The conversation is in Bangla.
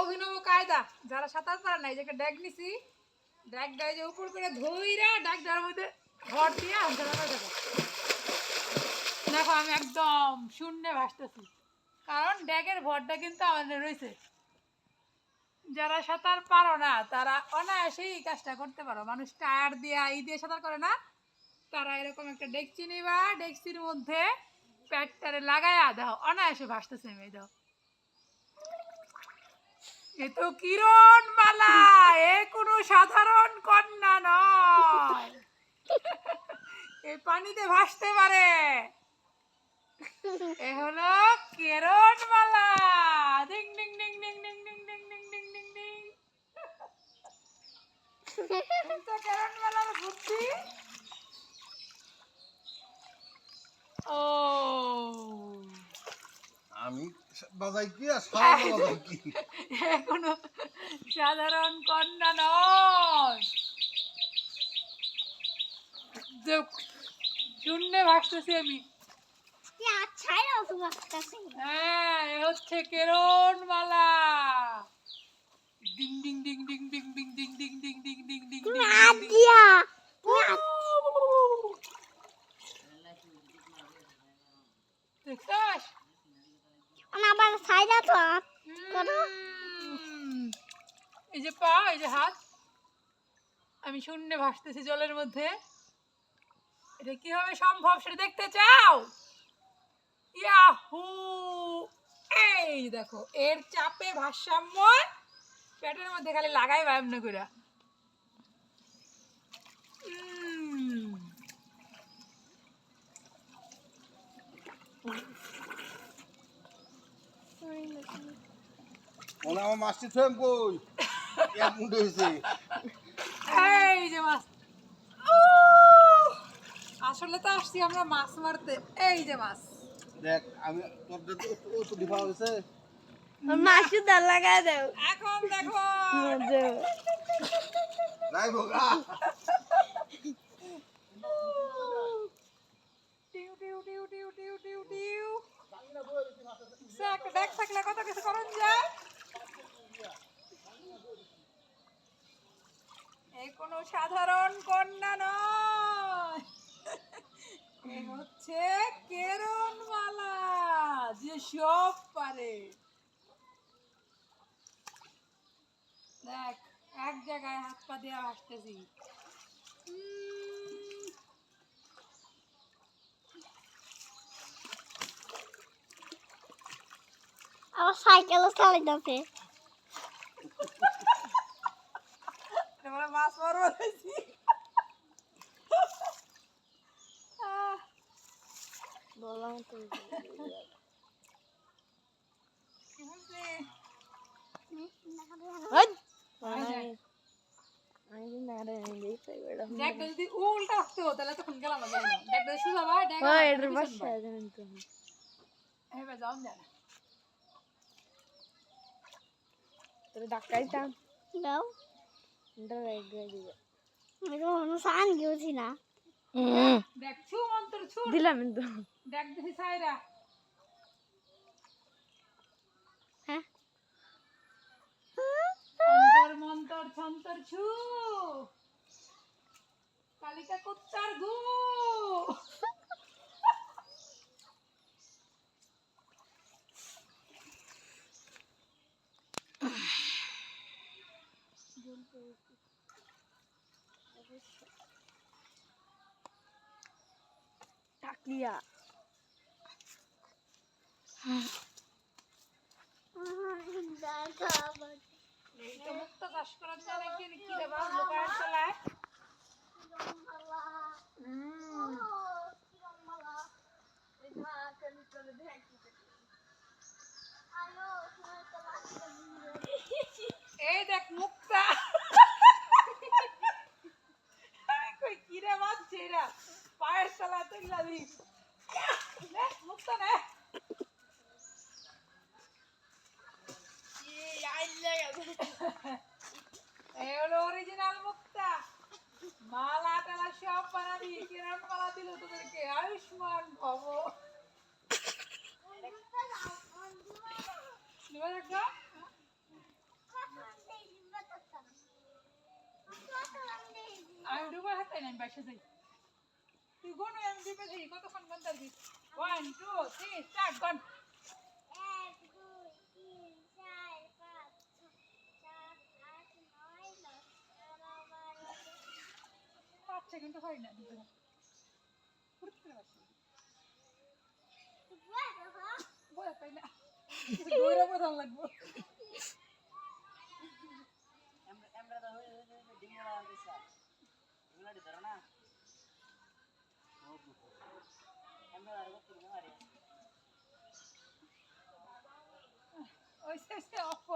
অভিনব কায়দা। যারা সাঁতার পারে না এই যে একটা ড্যাগ নিছি ড্যাগটা এই যে উপর করে ধইরা ড্যাগটার মধ্যে ভর দিয়ে আনসার দেখো দেখো, আমি একদম শূন্যে ভাসতেছি। কারণ ড্যাগের ভরটা কিন্তু আমাদের রয়েছে। যারা সাঁতার পারো না, তারা অনায়াসেই কাজটা করতে পারো। মানুষ টায়ার দিয়ে, ই দিয়ে সাঁতার করে না। তারা এরকম একটা ডেকচি নিবা, ডেকচির মধ্যে প্যাটটারে লাগায়া দাও অনায়াসে ভাসতেছে মেয়ে দাও এ তো কিরণ মালা এ কোনো সাধারণ কন্যা নয়। এ পানিতে ভাসতে পারে। এ হলো কিরণ মালা আমি। বাজাই কি আর সারা বাজাই কি? এ কোনো সাধারণ কন্যা নয়। শূন্যে ভাসতেছি আমি। ছাই না তোমার হ্যাঁ এ হচ্ছে কেরণ মালা না তো করো এই যে পা, এই যে হাত। আমি শূন্যে ভাসতেছি জলের মধ্যে। এটা কীভাবে সম্ভব সেটা দেখতে চাও? ইয়াহু! এই দেখো, এর চাপে ভারসাম্য পেটের মধ্যে খালি লাগাই ব্যায়াম না করে মনে আমার মাছটি থুয়ে কই এক মুঠে হয়েছে। এই যে মাছ। আসলে তো আসছি আমরা মাছ মারতে। এই যে মাছ। দেখ আমি তোর যে তো- ডিফা হয়েছে। মাসু দা লাগাই দাও। এখন দেখো। নাই বোকা। কোনো সাধারণ কন্যা নয়। এ হচ্ছে যে সব পারে। দেখ এক জায়গায় হাত পা দিয়ে আসতেছি উম, আবার সাইকেলও চালাই যাচ্ছে মাছ মারবো বললাম তো ডাক্তার দাও। সান গিয়েছি না দেখ ছু মন্তর ছু দিলাম তো দেখ দেখি সাইরা হ্যাঁ? অন্তর মন্তর ছন্তর ছু কালিকা কুত্তার ঘু টাকলিয়া মুক্ত চাষ করার জন্য কি কি অরিজিনাল মুক্তা মালা টালা সব বানাবি কিরণ মালা দিল তোদেরকে। আয়ুষ্মান ভব। আমি ডুবার হাতে নাই বাসা যাই। তুই গোনো, আমি ডিপে যাই। কতক্ষণ বন্ধার দিচ্ছি ওয়ান টু থ্রি স্টার্ট গুন পাঁচ সেকেন্ড হয় না দিতে ফুরুত করে বাসি তেরো পাই না দৌড়ে বোঝা লাগবো আমরা তো ধরো ওই শেষে অফ